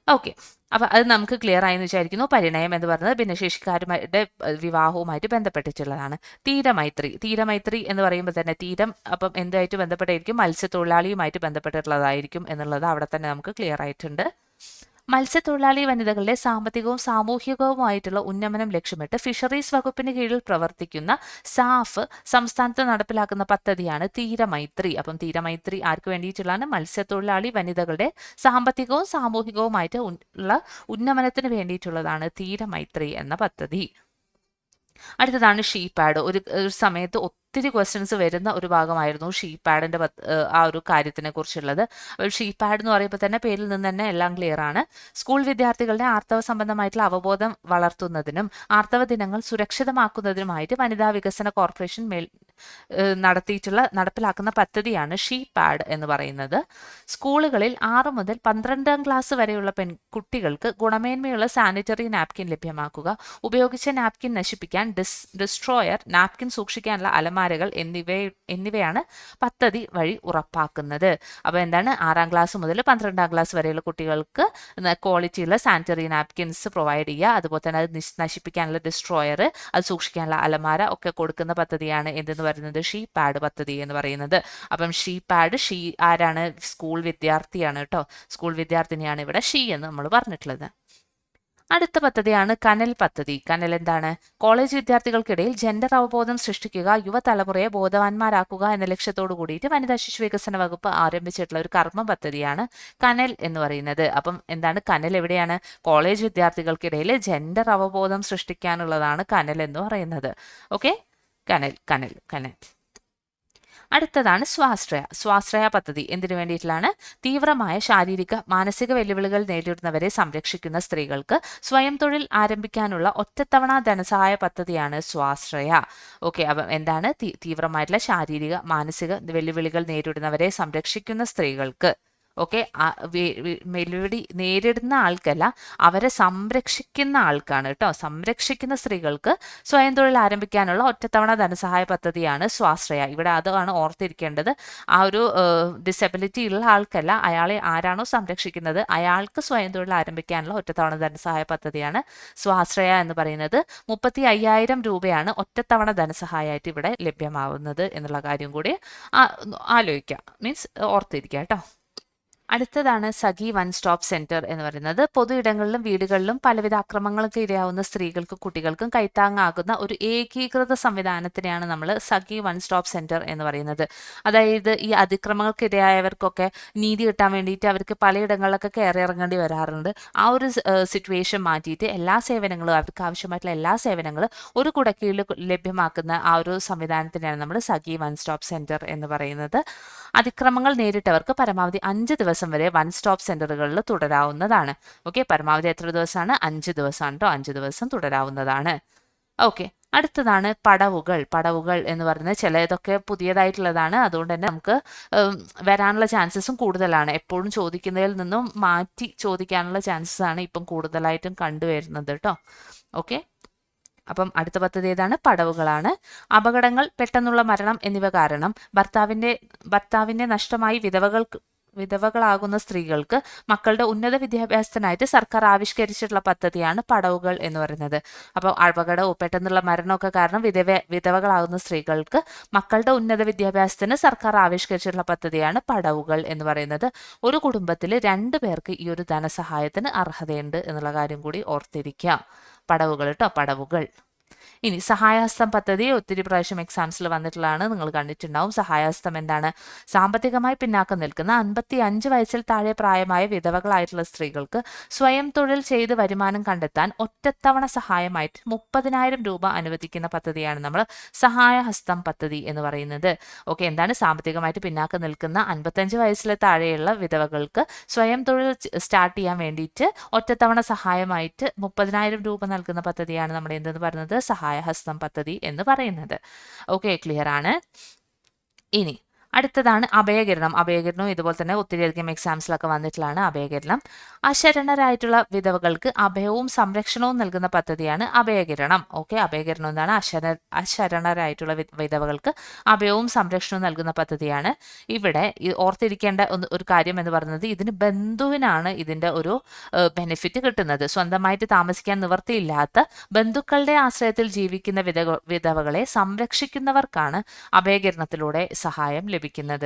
ഓക്കെ അപ്പോൾ അത് നമുക്ക് ക്ലിയർ ആയെന്ന് വിചാരിക്കുന്നു. പരിണയം എന്ന് പറയുന്നത് ഭിന്നശേഷിക്കാരുമായിട്ട് വിവാഹവുമായിട്ട് ബന്ധപ്പെട്ടിട്ടുള്ളതാണ്. തീരമൈത്രി. തീരമൈത്രി എന്ന് പറയുമ്പോൾ തന്നെ തീരം അപ്പം എന്തായിട്ട് ബന്ധപ്പെട്ടായിരിക്കും? മത്സ്യത്തൊഴിലാളിയുമായിട്ട് ബന്ധപ്പെട്ടിട്ടുള്ളതായിരിക്കും എന്നുള്ളത് അവിടെ തന്നെ നമുക്ക് ക്ലിയർ ആയിട്ടുണ്ട്. മത്സ്യത്തൊഴിലാളി വനിതകളുടെ സാമ്പത്തികവും സാമൂഹികവുമായിട്ടുള്ള ഉന്നമനം ലക്ഷ്യമിട്ട് ഫിഷറീസ് വകുപ്പിന് കീഴിൽ പ്രവർത്തിക്കുന്ന സാഫ് സംസ്ഥാനത്ത് നടപ്പിലാക്കുന്ന പദ്ധതിയാണ് തീരമൈത്രി. അപ്പം തീരമൈത്രി ആർക്ക് വേണ്ടിയിട്ടുള്ളതാണ്? മത്സ്യത്തൊഴിലാളി വനിതകളുടെ സാമ്പത്തികവും സാമൂഹികവുമായിട്ട് ഉള്ള ഉന്നമനത്തിന് വേണ്ടിയിട്ടുള്ളതാണ് തീരമൈത്രി എന്ന പദ്ധതി. അടുത്തതാണ് ഷീപാഡ്. ഒരു സമയത്ത് ഒത്തിരി ക്വസ്റ്റ്യൻസ് വരുന്ന ഒരു ഭാഗമായിരുന്നു ഷീപാഡിന്റെ ആ ഒരു കാര്യത്തിനെ കുറിച്ചുള്ളത്. അപ്പോൾ ഷീപാഡ് എന്ന് പറയുമ്പോൾ തന്നെ പേരിൽ നിന്ന് തന്നെ എല്ലാം ക്ലിയർ ആണ്. സ്കൂൾ വിദ്യാർത്ഥികളുടെ ആർത്തവ സംബന്ധമായിട്ടുള്ള അവബോധം വളർത്തുന്നതിനും ആർത്തവ ദിനങ്ങൾ സുരക്ഷിതമാക്കുന്നതിനുമായിട്ട് വനിതാ വികസന കോർപ്പറേഷൻ മേൽ നടത്തിയിട്ടുള്ള നടപ്പിലാക്കുന്ന പദ്ധതിയാണ് ഷീ പാഡ് എന്ന് പറയുന്നത്. സ്കൂളുകളിൽ ആറ് മുതൽ പന്ത്രണ്ടാം ക്ലാസ് വരെയുള്ള പെൺകുട്ടികൾക്ക് ഗുണമേന്മയുള്ള സാനിറ്ററി നാപ്കിൻ ലഭ്യമാക്കുക ഉപയോഗിച്ച നാപ്കിൻ നശിപ്പിക്കാൻ ഡിസ് ഡിസ്ട്രോയർ നാപ്കിൻ സൂക്ഷിക്കാനുള്ള അലമാരകൾ എന്നിവ എന്നിവയാണ് പദ്ധതി വഴി ഉറപ്പാക്കുന്നത്. അപ്പോൾ എന്താണ്? ആറാം ക്ലാസ് മുതൽ പന്ത്രണ്ടാം ക്ലാസ് വരെയുള്ള കുട്ടികൾക്ക് ക്വാളിറ്റിയുള്ള സാനിറ്ററി നാപ്കിൻസ് പ്രൊവൈഡ് ചെയ്യുക. അതുപോലെ തന്നെ അത് നശിപ്പിക്കാനുള്ള ഡിസ്ട്രോയർ അത് സൂക്ഷിക്കാനുള്ള അലമാര ഒക്കെ കൊടുക്കുന്ന പദ്ധതിയാണ് എന്തെന്ന് പറയുന്നത് ഷീ പാഡ് പദ്ധതി എന്ന് പറയുന്നത്. അപ്പം ഷീ പാഡ് ഷീ ആരാണ്? സ്കൂൾ വിദ്യാർത്ഥിയാണ് കേട്ടോ സ്കൂൾ വിദ്യാർത്ഥിനിയാണ് ഇവിടെ ഷീ എന്ന് നമ്മൾ പറഞ്ഞിട്ടുള്ളത്. അടുത്ത പദ്ധതിയാണ് കനൽ പദ്ധതി. കനൽ എന്താണ്? കോളേജ് വിദ്യാർത്ഥികൾക്കിടയിൽ ജെൻഡർ അവബോധം സൃഷ്ടിക്കുക യുവതലമുറയെ ബോധവാന്മാരാക്കുക എന്ന ലക്ഷ്യത്തോടു കൂടിയിട്ട് വനിതാ ശിശു വികസന വകുപ്പ് ആരംഭിച്ചിട്ടുള്ള ഒരു കർമ്മ പദ്ധതിയാണ് കനൽ എന്ന് പറയുന്നത്. അപ്പം എന്താണ്? കനൽ എവിടെയാണ്? കോളേജ് വിദ്യാർത്ഥികൾക്കിടയിൽ ജെൻഡർ അവബോധം സൃഷ്ടിക്കാനുള്ളതാണ് കനൽ എന്ന് പറയുന്നത്. ഓക്കെ കനൽ കനൽ കനൽ. അടുത്തതാണ് സ്വാശ്രയ സ്വാശ്രയ പദ്ധതി. എന്തിനു വേണ്ടിയിട്ടുള്ളതാണ് തീവ്രമായ ശാരീരിക മാനസിക വെല്ലുവിളികൾ നേരിടുന്നവരെ സംരക്ഷിക്കുന്ന സ്ത്രീകൾക്ക് സ്വയം തൊഴിൽ ആരംഭിക്കാനുള്ള ഒറ്റത്തവണ ധനസഹായ പദ്ധതിയാണ് സ്വാശ്രയ. ഓക്കെ അപ്പം എന്താണ്? തീവ്രമായിട്ടുള്ള ശാരീരിക മാനസിക വെല്ലുവിളികൾ നേരിടുന്നവരെ സംരക്ഷിക്കുന്ന സ്ത്രീകൾക്ക്. ഓക്കെ? വെല്ലുവിളി നേരിടുന്ന ആൾക്കല്ല അവരെ സംരക്ഷിക്കുന്ന ആൾക്കാണ് കേട്ടോ. സംരക്ഷിക്കുന്ന സ്ത്രീകൾക്ക് സ്വയം തൊഴിൽ ആരംഭിക്കാനുള്ള ഒറ്റത്തവണ ധനസഹായ പദ്ധതിയാണ് സ്വാശ്രയ. ഇവിടെ അതാണ് ഓർത്തിരിക്കേണ്ടത്. ആ ഒരു ഡിസബിലിറ്റി ഉള്ള ആൾക്കല്ല അയാളെ ആരാണോ സംരക്ഷിക്കുന്നത് അയാൾക്ക് സ്വയം തൊഴിൽ ആരംഭിക്കാനുള്ള ഒറ്റത്തവണ ധനസഹായ പദ്ധതിയാണ് സ്വാശ്രയ എന്ന് പറയുന്നത്. മുപ്പത്തി അയ്യായിരം രൂപയാണ് ഒറ്റത്തവണ ധനസഹായമായിട്ട് ഇവിടെ ലഭ്യമാവുന്നത് എന്നുള്ള കാര്യം കൂടി ആലോചിക്കാം. മീൻസ് ഓർത്തിരിക്കുക കേട്ടോ. അടുത്തതാണ് സഖി വൺ സ്റ്റോപ്പ് സെന്റർ എന്ന് പറയുന്നത്. പൊതു ഇടങ്ങളിലും വീടുകളിലും പലവിധ അക്രമങ്ങൾക്ക് ഇരയാവുന്ന സ്ത്രീകൾക്കും കുട്ടികൾക്കും കൈത്താങ്ങാകുന്ന ഒരു ഏകീകൃത സംവിധാനത്തിനെയാണ് നമ്മൾ സഖി വൺ സ്റ്റോപ്പ് സെന്റർ എന്ന് പറയുന്നത്. അതായത് ഈ അതിക്രമങ്ങൾക്ക് ഇരയായവർക്കൊക്കെ നീതി കിട്ടാൻ വേണ്ടിയിട്ട് അവർക്ക് പലയിടങ്ങളിലൊക്കെ കയറി ഇറങ്ങേണ്ടി വരാറുണ്ട്. ആ ഒരു സിറ്റുവേഷൻ മാറ്റിയിട്ട് എല്ലാ സേവനങ്ങളും അവർക്ക് ആവശ്യമായിട്ടുള്ള എല്ലാ സേവനങ്ങളും ഒരു കുടക്കീഴിൽ ലഭ്യമാക്കുന്ന ആ ഒരു സംവിധാനത്തിനെയാണ് നമ്മൾ സഖി വൺ സ്റ്റോപ്പ് സെന്റർ എന്ന് പറയുന്നത്. അതിക്രമങ്ങൾ നേരിട്ടവർക്ക് പരമാവധി അഞ്ച് ദിവസം വരെ വൺ സ്റ്റോപ്പ് സെന്ററുകളിൽ തുടരാവുന്നതാണ്. ഓക്കെ പരമാവധി എത്ര ദിവസമാണ്? അഞ്ച് ദിവസമാണ് കേട്ടോ അഞ്ച് ദിവസം തുടരാവുന്നതാണ്. ഓക്കെ അടുത്തതാണ് പടവുകൾ. പടവുകൾ എന്ന് പറയുന്നത് ചിലതൊക്കെ പുതിയതായിട്ടുള്ളതാണ്. അതുകൊണ്ട് തന്നെ നമുക്ക് വരാനുള്ള ചാൻസസും കൂടുതലാണ്. എപ്പോഴും ചോദിക്കുന്നതിൽ നിന്നും മാറ്റി ചോദിക്കാനുള്ള ചാൻസസ് ആണ് ഇപ്പം കൂടുതലായിട്ടും കണ്ടുവരുന്നത് കേട്ടോ ഓക്കെ അപ്പം അടുത്ത പദ്ധതി ഏതാണ്? പടവുകളാണ്. അപകടങ്ങൾ പെട്ടെന്നുള്ള മരണം എന്നിവ കാരണം ഭർത്താവിന്റെ ഭർത്താവിന്റെ നഷ്ടമായി വിധവകൾക്ക് വിധവകളാകുന്ന സ്ത്രീകൾക്ക് മക്കളുടെ ഉന്നത വിദ്യാഭ്യാസത്തിനായിട്ട് സർക്കാർ ആവിഷ്കരിച്ചിട്ടുള്ള പദ്ധതിയാണ് പടവുകൾ എന്ന് പറയുന്നത്. അപ്പോൾ അപകടവും പെട്ടെന്നുള്ള മരണമൊക്കെ കാരണം വിധവ വിധവകളാകുന്ന സ്ത്രീകൾക്ക് മക്കളുടെ ഉന്നത വിദ്യാഭ്യാസത്തിന് സർക്കാർ ആവിഷ്കരിച്ചിട്ടുള്ള പദ്ധതിയാണ് പടവുകൾ എന്ന് പറയുന്നത്. ഒരു കുടുംബത്തിൽ രണ്ട് പേർക്ക് ഈ ഒരു ധനസഹായത്തിന് അർഹതയുണ്ട് എന്നുള്ള കാര്യം കൂടി ഓർത്തിരിക്കാം. പടവുകൾ കേട്ടോ പടവുകൾ. ഇനി സഹായഹസ്തം പദ്ധതി ഒത്തിരി പ്രാവശ്യം എക്സാംസിൽ വന്നിട്ടുള്ളതാണ് നിങ്ങൾ കണ്ടിട്ടുണ്ടാവും. സഹായഹസ്തം എന്താണ്? സാമ്പത്തികമായി പിന്നാക്കം നിൽക്കുന്ന അൻപത്തി അഞ്ച് വയസ്സിൽ താഴെ പ്രായമായ വിധവകളായിട്ടുള്ള സ്ത്രീകൾക്ക് സ്വയം തൊഴിൽ ചെയ്ത് വരുമാനം കണ്ടെത്താൻ ഒറ്റത്തവണ സഹായമായിട്ട് മുപ്പതിനായിരം രൂപ അനുവദിക്കുന്ന പദ്ധതിയാണ് നമ്മൾ സഹായഹസ്തം പദ്ധതി എന്ന് പറയുന്നത്. ഓക്കെ എന്താണ്? സാമ്പത്തികമായിട്ട് പിന്നാക്കം നിൽക്കുന്ന അൻപത്തഞ്ച് വയസ്സിൽ താഴെയുള്ള വിധവകൾക്ക് സ്വയം തൊഴിൽ സ്റ്റാർട്ട് ചെയ്യാൻ വേണ്ടിയിട്ട് ഒറ്റത്തവണ സഹായമായിട്ട് മുപ്പതിനായിരം രൂപ നൽകുന്ന പദ്ധതിയാണ് നമ്മൾ എന്തെന്ന് പറയുന്നത് സഹായഹസ്തം പദ്ധതി എന്ന് പറയുന്നത്. ഓക്കെ ക്ലിയർ ആണ്. ഇനി അടുത്തതാണ് അഭയകിരണം അഭയകിരണം ഇതുപോലെ തന്നെ ഒത്തിരിയധികം എക്സാംസിലൊക്കെ വന്നിട്ടുള്ളതാണ് അഭയകിരണം അശരണരായിട്ടുള്ള വിധവകൾക്ക് അഭയവും സംരക്ഷണവും നൽകുന്ന പദ്ധതിയാണ് അഭയകിരണം ഓക്കെ അഭയകിരണം എന്താണ്? അശര അശരണരായിട്ടുള്ള വിധവകൾക്ക് അഭയവും സംരക്ഷണവും നൽകുന്ന പദ്ധതിയാണ്. ഇവിടെ ഓർത്തിരിക്കേണ്ട ഒരു കാര്യം എന്ന് പറയുന്നത് ഇതിന് ബന്ധുവിനാണ് ഇതിന്റെ ഒരു ബെനിഫിറ്റ് കിട്ടുന്നത്. സ്വന്തമായിട്ട് താമസിക്കാൻ നിവർത്തിയില്ലാത്ത ബന്ധുക്കളുടെ ആശ്രയത്തിൽ ജീവിക്കുന്ന വിധവ വിധവകളെ സംരക്ഷിക്കുന്നവർക്കാണ് അഭയകിരണത്തിലൂടെ സഹായം ലഭിക്കുന്നത്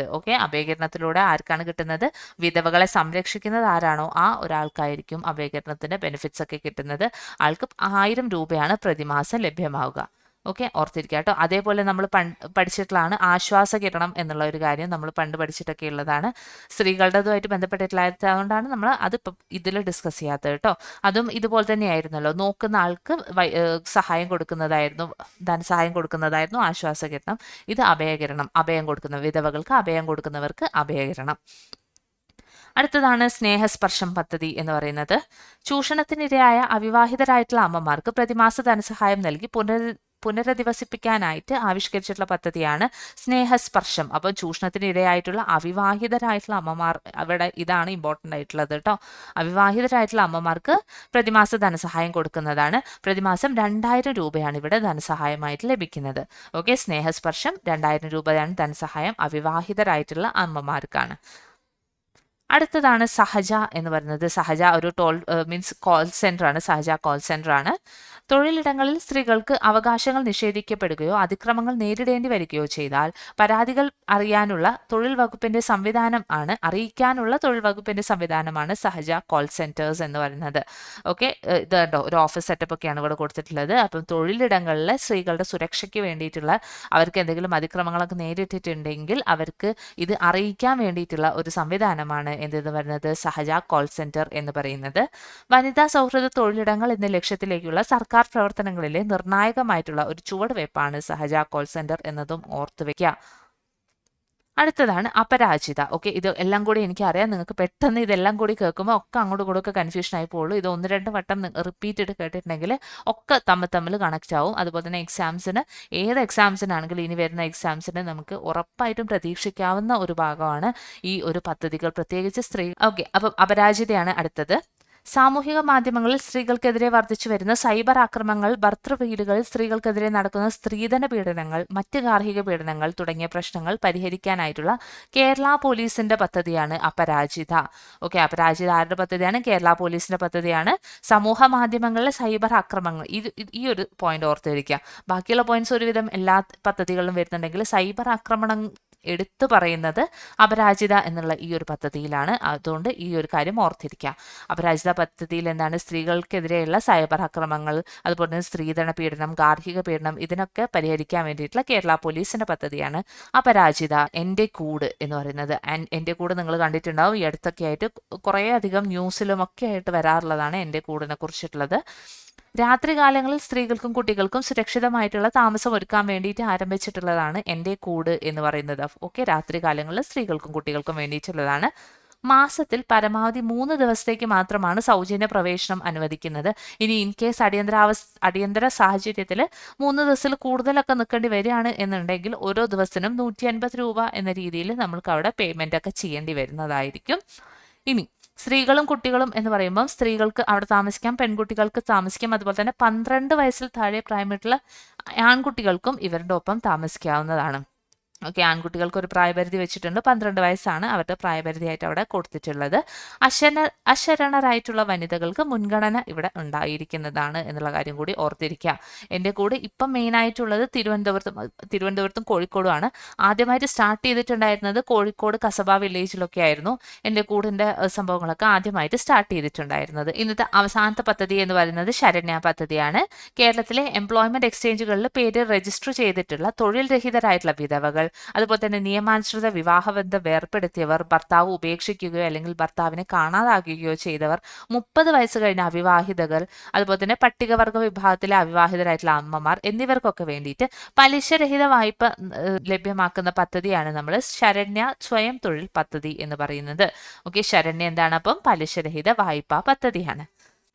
ഓക്കെ അഭയകരണത്തിലൂടെ ആർക്കാണ് കിട്ടുന്നത്? വിധവകളെ സംരക്ഷിക്കുന്നത് ആരാണോ? ആ ഒരാൾക്കായിരിക്കും അഭയകരണത്തിന്റെ ബെനിഫിറ്റ്സ് ഒക്കെ കിട്ടുന്നത്. ആൾക്ക് ആയിരം രൂപയാണ് പ്രതിമാസം ലഭ്യമാവുക. ഓക്കെ ഓർത്തിരിക്കുക കേട്ടോ. അതേപോലെ നമ്മൾ പണ്ട് പഠിച്ചിട്ടുള്ളതാണ് ആശ്വാസ കിരണം എന്നുള്ള ഒരു കാര്യം നമ്മൾ പണ്ട് പഠിച്ചിട്ടൊക്കെ ഉള്ളതാണ്. സ്ത്രീകളുടേതുമായിട്ട് ബന്ധപ്പെട്ടിട്ടുള്ളതുകൊണ്ടാണ് നമ്മൾ അത് ഇതിൽ ഡിസ്കസ് ചെയ്യാത്തത് കേട്ടോ. അതും ഇതുപോലെ തന്നെയായിരുന്നല്ലോ. നോക്കുന്ന ആൾക്ക് സഹായം കൊടുക്കുന്നതായിരുന്നു ധനസഹായം കൊടുക്കുന്നതായിരുന്നു ആശ്വാസ കിരണം ഇത് അഭയകിരണം അഭയം കൊടുക്കുന്ന വിധവകൾക്ക് അഭയം കൊടുക്കുന്നവർക്ക് അഭയകിരണം. അടുത്തതാണ് സ്നേഹസ്പർശം പദ്ധതി എന്ന് പറയുന്നത്. ചൂഷണത്തിനിരയായ അവിവാഹിതരായിട്ടുള്ള അമ്മമാർക്ക് പ്രതിമാസ ധനസഹായം നൽകി പുനർ പുനരധിവസിപ്പിക്കാനായിട്ട് ആവിഷ്കരിച്ചിട്ടുള്ള പദ്ധതിയാണ് സ്നേഹസ്പർശം. അപ്പോൾ ചൂഷണത്തിന് ഇടയായിട്ടുള്ള അവിവാഹിതരായിട്ടുള്ള അമ്മമാർ അവിടെ ഇതാണ് ഇമ്പോർട്ടന്റ് ആയിട്ടുള്ളത് കേട്ടോ അവിവാഹിതരായിട്ടുള്ള അമ്മമാർക്ക് പ്രതിമാസ ധനസഹായം കൊടുക്കുന്നതാണ്. പ്രതിമാസം രണ്ടായിരം രൂപയാണ് ഇവിടെ ധനസഹായമായിട്ട് ലഭിക്കുന്നത്. ഓക്കെ സ്നേഹസ്പർശം രണ്ടായിരം രൂപയാണ് ധനസഹായം അവിവാഹിതരായിട്ടുള്ള അമ്മമാർക്കാണ്. അടുത്തതാണ് സഹജ എന്ന് പറയുന്നത്. സഹജ ഒരു ടോൾ മീൻസ് കോൾ സെന്റർ ആണ്. സഹജ കോൾ സെന്റർ ആണ്. തൊഴിലിടങ്ങളിൽ സ്ത്രീകൾക്ക് അവകാശങ്ങൾ നിഷേധിക്കപ്പെടുകയോ അതിക്രമങ്ങൾ നേരിടേണ്ടി വരികയോ ചെയ്താൽ പരാതികൾ അറിയാനുള്ള തൊഴിൽ വകുപ്പിന്റെ സംവിധാനം ആണ് അറിയിക്കാനുള്ള തൊഴിൽ വകുപ്പിന്റെ സംവിധാനമാണ് സഹജ കോൾ സെന്റേഴ്സ് എന്ന് പറയുന്നത്. ഓക്കെ ഇത് കണ്ടോ? ഒരു ഓഫീസ് സെറ്റപ്പ് ഒക്കെയാണ് ഇവിടെ കൊടുത്തിട്ടുള്ളത്. അപ്പം തൊഴിലിടങ്ങളിലെ സ്ത്രീകളുടെ സുരക്ഷയ്ക്ക് വേണ്ടിയിട്ടുള്ള അവർക്ക് എന്തെങ്കിലും അതിക്രമങ്ങളൊക്കെ നേരിട്ടിട്ടുണ്ടെങ്കിൽ അവർക്ക് ഇത് അറിയിക്കാൻ വേണ്ടിയിട്ടുള്ള ഒരു സംവിധാനമാണ് എന്തെന്ന് പറയുന്നത്? സഹജ കോൾ സെന്റർ എന്ന് പറയുന്നത്. വനിതാ സൗഹൃദ തൊഴിലിടങ്ങൾ എന്ന ലക്ഷ്യത്തിലേക്കുള്ള സർക്കാർ പ്രവർത്തനങ്ങളിലെ നിർണായകമായിട്ടുള്ള ഒരു ചുവടുവയ്പ്പാണ് സഹജ കോൾ സെന്റർ എന്നതും ഓർത്തുവെക്കുക അടുത്തതാണ് അപരാജിത. ഓക്കെ ഇത് എല്ലാം കൂടി എനിക്കറിയാം. നിങ്ങൾക്ക് പെട്ടെന്ന് ഇതെല്ലാം കൂടി കേൾക്കുമ്പോൾ ഒക്കെ അങ്ങോട്ടും ഇങ്ങോട്ടും ഒക്കെ കൺഫ്യൂഷൻ ആയി പോകുള്ളൂ. ഇത് ഒന്ന് രണ്ട് വട്ടം റിപ്പീറ്റ് ചെയ്ത് കേട്ടിട്ടുണ്ടെങ്കിൽ ഒക്കെ തമ്മിൽ തമ്മിൽ കണക്റ്റ് ആവും. അതുപോലെ തന്നെ എക്സാംസിന് ഏത് എക്സാംസിനാണെങ്കിലും ഇനി വരുന്ന എക്സാംസിന് നമുക്ക് ഉറപ്പായിട്ടും പ്രതീക്ഷിക്കാവുന്ന ഒരു ഭാഗമാണ് ഈ ഒരു പദ്ധതികൾ. പ്രത്യേകിച്ച് സ്ത്രീ ഓക്കെ അപ്പം അപരാജിതയാണ് അടുത്തത്. സാമൂഹിക മാധ്യമങ്ങളിൽ സ്ത്രീകൾക്കെതിരെ വർദ്ധിച്ചു വരുന്ന സൈബർ ആക്രമണങ്ങൾ ഭർത്തൃവീടുകളിൽ സ്ത്രീകൾക്കെതിരെ നടക്കുന്ന സ്ത്രീധന പീഡനങ്ങൾ മറ്റ് ഗാർഹിക പീഡനങ്ങൾ തുടങ്ങിയ പ്രശ്നങ്ങൾ പരിഹരിക്കാനായിട്ടുള്ള കേരള പോലീസിന്റെ പദ്ധതിയാണ് അപരാജിത. ഓക്കെ അപരാജിത ആരുടെ പദ്ധതിയാണ്? കേരള പോലീസിന്റെ പദ്ധതിയാണ് സമൂഹ മാധ്യമങ്ങളിലെ സൈബർ ആക്രമണങ്ങൾ ഇത് ഈ ഒരു പോയിന്റ് ഓർത്തിരിക്കുക ബാക്കിയുള്ള പോയിന്റ്സ് ഒരുവിധം എല്ലാ പദ്ധതികളിലും വരുന്നുണ്ടെങ്കിൽ സൈബർ ആക്രമണം എടുത്തു പറയുന്നത് അപരാജിത എന്നുള്ള ഈ ഒരു പദ്ധതിയിലാണ്. അതുകൊണ്ട് ഈ ഒരു കാര്യം ഓർത്തിരിക്കുക. അപരാജിത പദ്ധതിയിൽ എന്താണ്? സ്ത്രീകൾക്കെതിരെയുള്ള സൈബർ ആക്രമങ്ങൾ അതുപോലെ തന്നെ സ്ത്രീധന പീഡനം ഗാർഹിക പീഡനം ഇതിനൊക്കെ പരിഹരിക്കാൻ വേണ്ടിയിട്ടുള്ള കേരള പോലീസിന്റെ പദ്ധതിയാണ് അപരാജിത എന്റെ കൂട് എന്ന് പറയുന്നത്. എന്റെ കൂട് നിങ്ങൾ കണ്ടിട്ടുണ്ടാവും. ഈ അടുത്തൊക്കെ ആയിട്ട് കുറേ അധികം ന്യൂസിലും ഒക്കെ ആയിട്ട് വരാറുള്ളതാണ് എന്റെ കൂടിനെ കുറിച്ചിട്ടുള്ളത്. രാത്രികാലങ്ങളിൽ സ്ത്രീകൾക്കും കുട്ടികൾക്കും സുരക്ഷിതമായിട്ടുള്ള താമസം ഒരുക്കാൻ വേണ്ടിയിട്ട് ആരംഭിച്ചിട്ടുള്ളതാണ് എന്റെ കൂട് എന്ന് പറയുന്നത്. ഓക്കെ രാത്രികാലങ്ങളിൽ സ്ത്രീകൾക്കും കുട്ടികൾക്കും വേണ്ടിയിട്ടുള്ളതാണ്. മാസത്തിൽ പരമാവധി മൂന്ന് ദിവസത്തേക്ക് മാത്രമാണ് സൗജന്യ പ്രവേശനം അനുവദിക്കുന്നത്. ഇനി ഇൻ കേസ് അടിയന്തരാവസ്ഥ അടിയന്തര സാഹചര്യത്തിൽ മൂന്ന് ദിവസത്തിൽ കൂടുതലൊക്കെ നിൽക്കേണ്ടി വരികയാണ് എന്നുണ്ടെങ്കിൽ ഓരോ ദിവസത്തിനും നൂറ്റി അൻപത് രൂപ എന്ന രീതിയിൽ നമ്മൾക്ക് അവിടെ പേയ്മെന്റ് ഒക്കെ ചെയ്യേണ്ടി വരുന്നതായിരിക്കും. ഇനി സ്ത്രീകളും കുട്ടികളും എന്ന് പറയുമ്പം സ്ത്രീകൾക്ക് അവിടെ താമസിക്കാം പെൺകുട്ടികൾക്ക് താമസിക്കാം. അതുപോലെ തന്നെ പന്ത്രണ്ട് വയസ്സിൽ താഴെ പ്രായമായിട്ടുള്ള ആൺകുട്ടികൾക്കും ഇവരുടെ ഒപ്പം താമസിക്കാവുന്നതാണ്. ഓക്കെ ആൺകുട്ടികൾക്ക് ഒരു പ്രായപരിധി വെച്ചിട്ടുണ്ട്. പന്ത്രണ്ട് വയസ്സാണ് അവരുടെ പ്രായപരിധിയായിട്ട് അവിടെ കൊടുത്തിട്ടുള്ളത്. അശന അശരണരായിട്ടുള്ള വനിതകൾക്ക് മുൻഗണന ഇവിടെ ഉണ്ടായിരിക്കുന്നതാണ് എന്നുള്ള കാര്യം കൂടി ഓർത്തിരിക്കുക. എന്റെ കൂടെ ഇപ്പം മെയിനായിട്ടുള്ളത് തിരുവനന്തപുരത്തും തിരുവനന്തപുരത്തും കോഴിക്കോടുമാണ്. ആദ്യമായിട്ട് സ്റ്റാർട്ട് ചെയ്തിട്ടുണ്ടായിരുന്നത് കോഴിക്കോട് കസബ വില്ലേജിലൊക്കെ ആയിരുന്നു. എന്റെ കൂടിന്റെ സംഭവങ്ങളൊക്കെ ആദ്യമായിട്ട് സ്റ്റാർട്ട് ചെയ്തിട്ടുണ്ടായിരുന്നത്. ഇന്നത്തെ അവസാനത്തെ പദ്ധതി എന്ന് പറയുന്നത് ശരണ്യ പദ്ധതിയാണ്. കേരളത്തിലെ എംപ്ലോയ്മെന്റ് എക്സ്ചേഞ്ചുകളിൽ പേര് രജിസ്റ്റർ ചെയ്തിട്ടുള്ള തൊഴിൽ രഹിതരായിട്ടുള്ള വിധവകൾ അതുപോലെ തന്നെ നിയമാനുസൃത വിവാഹബന്ധം വേർപ്പെടുത്തിയവർ ഭർത്താവ് ഉപേക്ഷിക്കുകയോ അല്ലെങ്കിൽ ഭർത്താവിനെ കാണാതാകുകയോ ചെയ്തവർ മുപ്പത് വയസ്സ് കഴിഞ്ഞ അവിവാഹിതകൾ അതുപോലെ തന്നെ പട്ടികവർഗ വിഭാഗത്തിലെ അവിവാഹിതരായിട്ടുള്ള അമ്മമാർ എന്നിവർക്കൊക്കെ വേണ്ടിയിട്ട് പലിശരഹിത വായ്പ ലഭ്യമാക്കുന്ന പദ്ധതിയാണ് നമ്മൾ ശരണ്യ സ്വയം തൊഴിൽ പദ്ധതി എന്ന് പറയുന്നത്. ഓക്കെ ശരണ്യ എന്താണ് അപ്പം? പലിശരഹിത വായ്പാ പദ്ധതിയാണ്.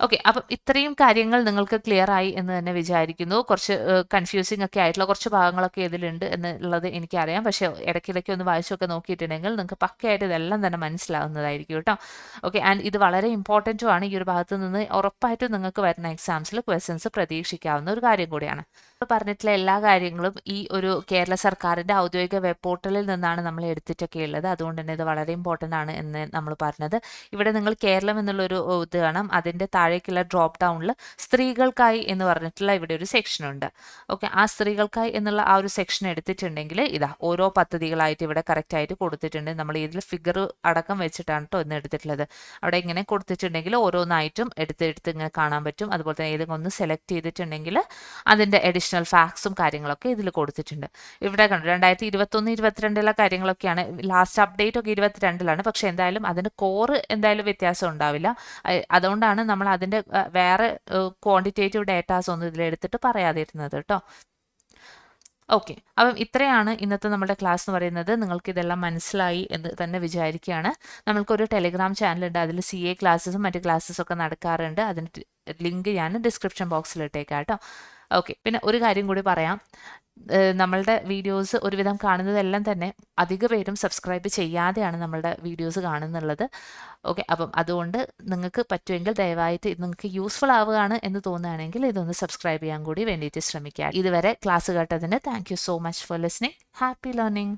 ഓക്കെ അപ്പം ഇത്രയും കാര്യങ്ങൾ നിങ്ങൾക്ക് ക്ലിയർ ആയി എന്ന് തന്നെ വിചാരിക്കുന്നു. കുറച്ച് കൺഫ്യൂസിങ് ഒക്കെ ആയിട്ടുള്ള കുറച്ച് ഭാഗങ്ങളൊക്കെ ഇതിലുണ്ട് എന്നുള്ളത് എനിക്കറിയാം. പക്ഷേ ഇടയ്ക്കിടയ്ക്ക് ഒന്ന് വായിച്ചൊക്കെ നോക്കിയിട്ടുണ്ടെങ്കിൽ നിങ്ങൾക്ക് പക്കയായിട്ട് ഇതെല്ലാം തന്നെ മനസ്സിലാവുന്നതായിരിക്കും കേട്ടോ. ഓക്കെ ആൻഡ് ഇത് വളരെ ഇമ്പോർട്ടന്റും ആണ്. ഈ ഒരു ഭാഗത്ത് നിന്ന് ഉറപ്പായിട്ടും നിങ്ങൾക്ക് വരുന്ന എക്സാംസിൽ ക്വസ്റ്റ്യൻസ് പ്രതീക്ഷിക്കാവുന്ന ഒരു കാര്യം കൂടിയാണ്. പറഞ്ഞിട്ടുള്ള എല്ലാ കാര്യങ്ങളും ഈ ഒരു കേരള സർക്കാരിന്റെ ഔദ്യോഗിക വെബ് പോർട്ടലിൽ നിന്നാണ് നമ്മൾ എടുത്തിട്ടൊക്കെ ഉള്ളത്. അതുകൊണ്ട് തന്നെ ഇത് വളരെ ഇമ്പോർട്ടന്റ് ആണ് എന്ന് നമ്മൾ പറഞ്ഞത്. ഇവിടെ നിങ്ങൾ കേരളം എന്നുള്ളൊരു ഇത് കാണാം. അതിന്റെ താഴേക്കുള്ള ഡ്രോപ്പ് ഡൗണിൽ സ്ത്രീകൾക്കായി എന്ന് പറഞ്ഞിട്ടുള്ള ഇവിടെ ഒരു സെക്ഷൻ ഉണ്ട്. ഓക്കെ ആ സ്ത്രീകൾക്കായി എന്നുള്ള ആ ഒരു സെക്ഷൻ എടുത്തിട്ടുണ്ടെങ്കിൽ ഇതാ ഓരോ പദ്ധതികളായിട്ട് ഇവിടെ കറക്റ്റ് ആയിട്ട് കൊടുത്തിട്ടുണ്ട്. നമ്മൾ ഇതിൽ ഫിഗർ അടക്കം വെച്ചിട്ടാണ് കേട്ടോ ഇന്ന് എടുത്തിട്ടുള്ളത്. അവിടെ ഇങ്ങനെ കൊടുത്തിട്ടുണ്ടെങ്കിൽ ഓരോന്നായിട്ടും എടുത്ത് എടുത്ത് ഇങ്ങനെ കാണാൻ പറ്റും. അതുപോലെ തന്നെ ഏതെങ്കിലും ഒന്ന് സെലക്ട് ചെയ്തിട്ടുണ്ടെങ്കിൽ അതിന്റെ അഡീഷണൽ ഫാക്സും കാര്യങ്ങളൊക്കെ ഇതിൽ കൊടുത്തിട്ടുണ്ട്. ഇവിടെ കണ്ടു രണ്ടായിരത്തി ഇരുപത്തൊന്ന് ഇരുപത്തിരണ്ടിലെ കാര്യങ്ങളൊക്കെയാണ്. ലാസ്റ്റ് അപ്ഡേറ്റ് ഒക്കെ ഇരുപത്തിരണ്ടിലാണ്. പക്ഷേ എന്തായാലും അതിന് കോറ് എന്തായാലും വ്യത്യാസം ഉണ്ടാവില്ല. അതുകൊണ്ടാണ് നമ്മൾ അതിന്റെ വേറെ ക്വാണ്ടിറ്റേറ്റീവ് ഡേറ്റാസ് ഒന്നും ഇതിലെടുത്തിട്ട് പറയാതിരുന്നത് കേട്ടോ. ഓക്കെ. അപ്പം ഇത്രയാണ് ഇന്നത്തെ നമ്മുടെ ക്ലാസ് എന്ന് പറയുന്നത്. നിങ്ങൾക്ക് ഇതെല്ലാം മനസ്സിലായി എന്ന് തന്നെ വിചാരിക്കുകയാണ്. നമ്മൾക്കൊരു ടെലിഗ്രാം ചാനലുണ്ട് അതിൽ സി എ ക്ലാസ്സസും മറ്റ് ക്ലാസ്സസും ഒക്കെ നടക്കാറുണ്ട്. അതിന്റെ ലിങ്ക് ഞാൻ ഡിസ്ക്രിപ്ഷൻ ബോക്സിൽ ഇട്ടേക്കാം കേട്ടോ. ഓക്കെ പിന്നെ ഒരു കാര്യം കൂടി പറയാം. നമ്മളുടെ വീഡിയോസ് ഒരുവിധം കാണുന്നതെല്ലാം തന്നെ അധിക പേരും സബ്സ്ക്രൈബ് ചെയ്യാതെയാണ് നമ്മളുടെ വീഡിയോസ് കാണുന്നുള്ളത്. ഓക്കെ അപ്പം അതുകൊണ്ട് നിങ്ങൾക്ക് പറ്റുമെങ്കിൽ ദയവായിട്ട് ഇത് നിങ്ങൾക്ക് യൂസ്ഫുൾ ആവുകയാണ് എന്ന് തോന്നുകയാണെങ്കിൽ ഇതൊന്ന് സബ്സ്ക്രൈബ് ചെയ്യാൻ കൂടി വേണ്ടിയിട്ട് ശ്രമിക്കുക. ഇതുവരെ ക്ലാസ് കേട്ടതിന് thank so much for listening happy learning